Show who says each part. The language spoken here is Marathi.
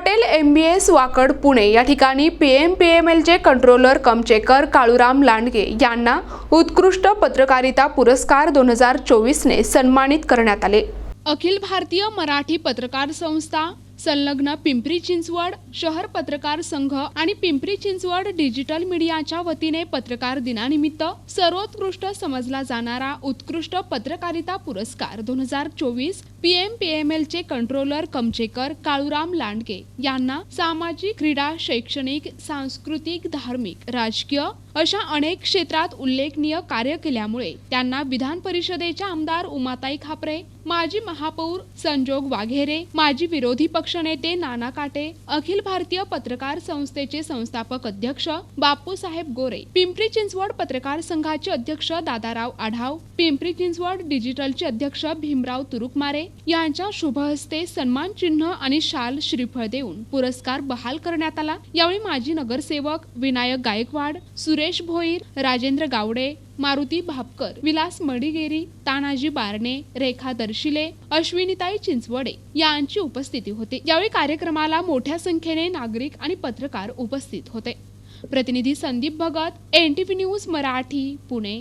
Speaker 1: Patel M B S Wakad Pune. या ठिकाणी पी एम पी एम एलचे कंट्रोलर कमचेकर काळूराम लांडगे यांना उत्कृष्ट पत्रकारिता पुरस्कार दोन हजार चोवीसने सन्मानित करण्यात आले.
Speaker 2: अखिल भारतीय मराठी पत्रकार संस्था संलग्न पिंपरी चिंचवड शहर पत्रकार संघ आणि पिंपरी चिंचवड डिजिटल मीडियाच्या वतीने पत्रकार दिनानिमित्त सर्वोत्कृष्ट समजला जाणारा उत्कृष्ट पत्रकारिता पुरस्कार दोन हजार चोवीस P M P M L चे कंट्रोलर कमचेकर काळूराम लांडगे यांना सामाजिक क्रीडा शैक्षणिक सांस्कृतिक धार्मिक राजकीय अशा अनेक क्षेत्रात उल्लेखनीय कार्य केल्यामुळे त्यांना विधान परिषदेच्या आमदार उमाताई खापरे माजी महापौर संजोग वाघेरे माजी विरोधी पक्षनेते नाना काटे अखिल भारतीय पत्रकार संस्थेचे संस्थापक अध्यक्ष बापूसाहेब गोरे पिंपरी चिंचवड पत्रकार संघाचे अध्यक्ष दादाराव आढाव पिंपरी चिंचवड डिजिटलचे अध्यक्ष भीमराव तुरुकमारे यांच्या शुभहस्ते सन्मान चिन्ह आणि शाल श्रीफळ देऊन पुरस्कार बहाल करण्यात आला. यावेळी माजी नगरसेवक विनायक गायकवाड सुरेश भोईर राजेंद्र गावडे मारुती भापकर विलास मडिगेरी तानाजी बारणे रेखा दर्शिले अश्विनीताई चिंचवडे यांची उपस्थिती होती. यावेळी कार्यक्रमाला मोठ्या संख्येने नागरिक आणि पत्रकार उपस्थित होते. प्रतिनिधी Sandeep Bhagat N T news Marathi Pune.